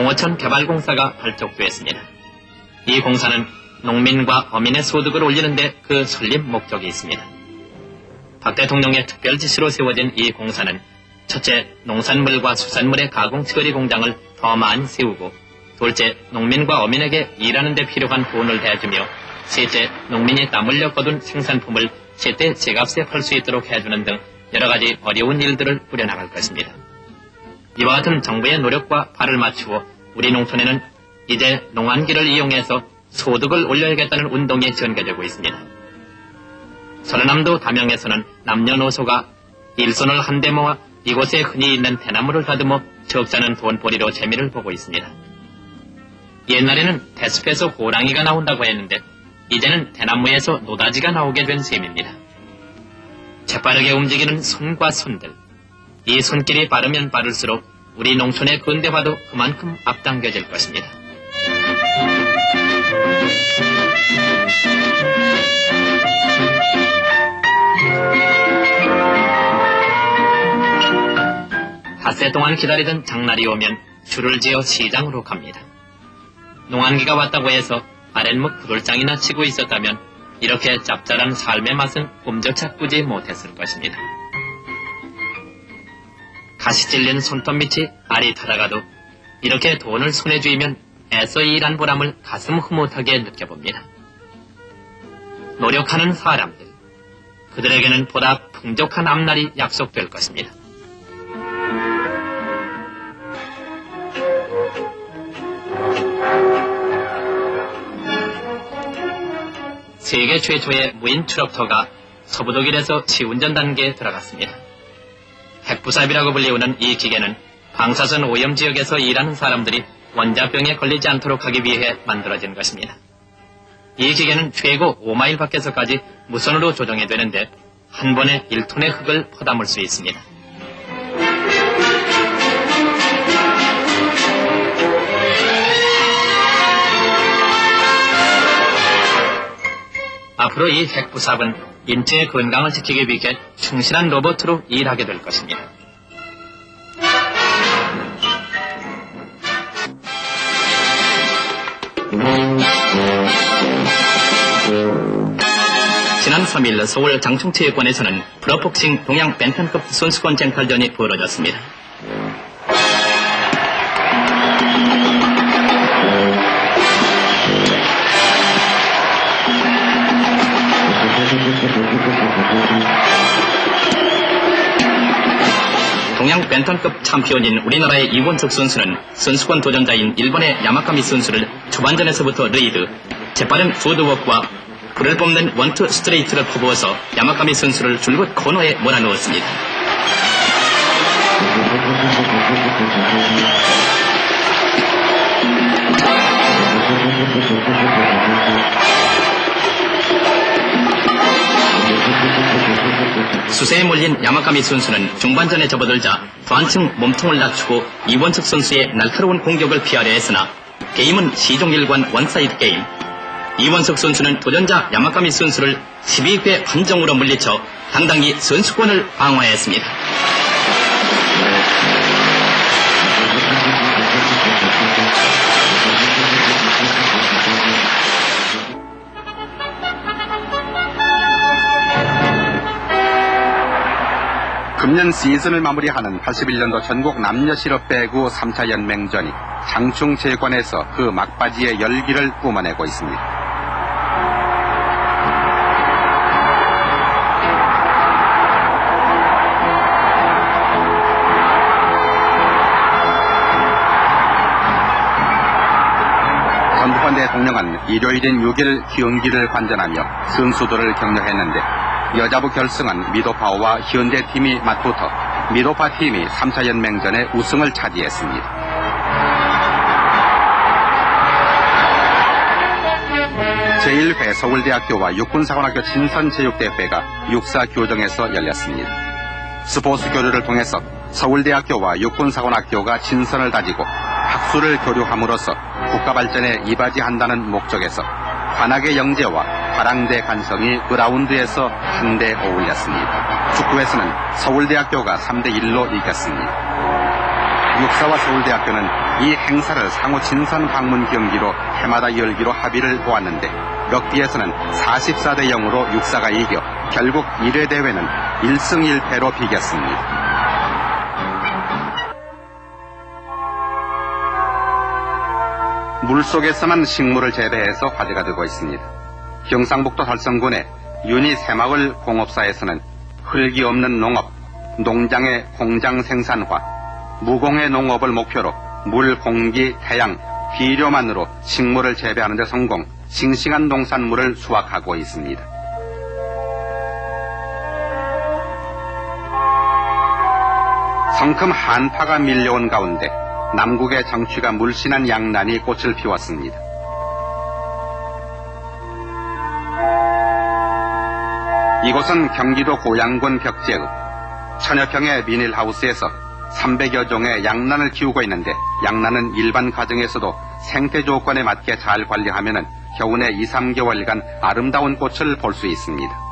농어촌 개발공사가 발족되었습니다. 이 공사는 농민과 어민의 소득을 올리는데 그 설립 목적이 있습니다. 박 대통령의 특별 지시로 세워진 이 공사는 첫째, 농산물과 수산물의 가공 처리 공장을 더 많이 세우고 둘째, 농민과 어민에게 일하는 데 필요한 돈을 대주며 셋째, 농민이 땀 흘려 거둔 생산품을 제때 제값에 팔 수 있도록 해주는 등 여러 가지 어려운 일들을 꾸려나갈 것입니다. 이와 같은 정부의 노력과 발을 맞추어 우리 농촌에는 이제 농안기를 이용해서 소득을 올려야겠다는 운동이 전개되고 있습니다. 전라남도 담양에서는 남녀노소가 일손을 한데 모아 이곳에 흔히 있는 대나무를 다듬어 적잖은 돈벌이로 재미를 보고 있습니다. 옛날에는 대숲에서 호랑이가 나온다고 했는데 이제는 대나무에서 노다지가 나오게 된 셈입니다. 재빠르게 움직이는 손과 손들. 이 손길이 빠르면 빠를수록 우리 농촌의 근대화도 그만큼 앞당겨질 것입니다. 닷새 동안 기다리던 장날이 오면 줄을 지어 시장으로 갑니다. 농한기가 왔다고 해서 아랫목 구들장이나 치고 있었다면 이렇게 짭짤한 삶의 맛은 꿈조차 꾸지 못했을 것입니다. 가시 찔린 손톱 밑이 알이 타다가도 이렇게 돈을 손에 쥐면 애써 일한 보람을 가슴 흐뭇하게 느껴봅니다. 노력하는 사람들, 그들에게는 보다 풍족한 앞날이 약속될 것입니다. 세계 최초의 무인 트럭터가 서부 독일에서 시운전 단계에 들어갔습니다. 핵부삽이라고 불리우는 이 기계는 방사선 오염 지역에서 일하는 사람들이 원자병에 걸리지 않도록 하기 위해 만들어진 것입니다. 이 기계는 최고 5마일 밖에서까지 무선으로 조정이 되는데 한 번에 1톤의 흙을 퍼담을 수 있습니다. 앞으로 이 핵부삽은 인체의 건강을 지키기 위해 충실한 로봇으로 일하게 될 것입니다. 지난 3일 서울 장충체육관에서는 프로복싱 동양 벤턴급 선수권 쟁탈전이 벌어졌습니다. 동양 벤턴급 챔피언인 우리나라의 이원석 선수는 선수권 도전자인 일본의 야마카미 선수를 초반전에서부터 리드, 재빠른 푸드워크와 불을 뽑는 원투 스트레이트를 퍼부어서 야마카미 선수를 줄곧 코너에 몰아넣었습니다. 수세에 몰린 야마카미 선수는 중반전에 접어들자 한층 몸통을 낮추고 이원석 선수의 날카로운 공격을 피하려 했으나 게임은 시종일관 원사이드 게임. 이원석 선수는 도전자 야마카미 선수를 12회 판정으로 물리쳐 당당히 선수권을 방어했습니다. 금년 시즌을 마무리하는 81년도 전국 남녀 실업 배구 3차 연맹전이 장충체육관에서 그 막바지의 열기를 뿜어내고 있습니다. 전두환 대통령은 일요일인 6일 경기를 관전하며 선수들을 격려했는데 여자부 결승은 미도파와 현대팀이 맞붙어 미도파 팀이 3차 연맹전의 우승을 차지했습니다. 제1회 서울대학교와 육군사관학교 친선체육대회가 육사 교정에서 열렸습니다. 스포츠 교류를 통해서 서울대학교와 육군사관학교가 친선을 다지고 학술을 교류함으로써 국가 발전에 이바지한다는 목적에서 관악의 영재와 화랑대 간성이 그라운드에서 한데 어울렸습니다. 축구에서는 서울대학교가 3대1로 이겼습니다. 육사와 서울대학교는 이 행사를 상호 친선 방문 경기로 해마다 열기로 합의를 보았는데 럭비에서는 44대 0으로 육사가 이겨 결국 1회 대회는 1승 1패로 비겼습니다. 물속에서만 식물을 재배해서 화제가 되고 있습니다. 경상북도 달성군의 윤희 새마을 공업사에서는 흙이 없는 농업, 농장의 공장 생산화, 무공해 농업을 목표로 물, 공기, 태양, 비료만으로 식물을 재배하는 데 성공, 싱싱한 농산물을 수확하고 있습니다. 성큼 한파가 밀려온 가운데 남국의 정취가 물씬한 양난이 꽃을 피웠습니다. 이곳은 경기도 고양군 벽제읍 천여평의 비닐하우스에서 300여 종의 양란을 키우고 있는데 양란은 일반 가정에서도 생태 조건에 맞게 잘 관리하면 겨우내 2, 3개월간 아름다운 꽃을 볼 수 있습니다.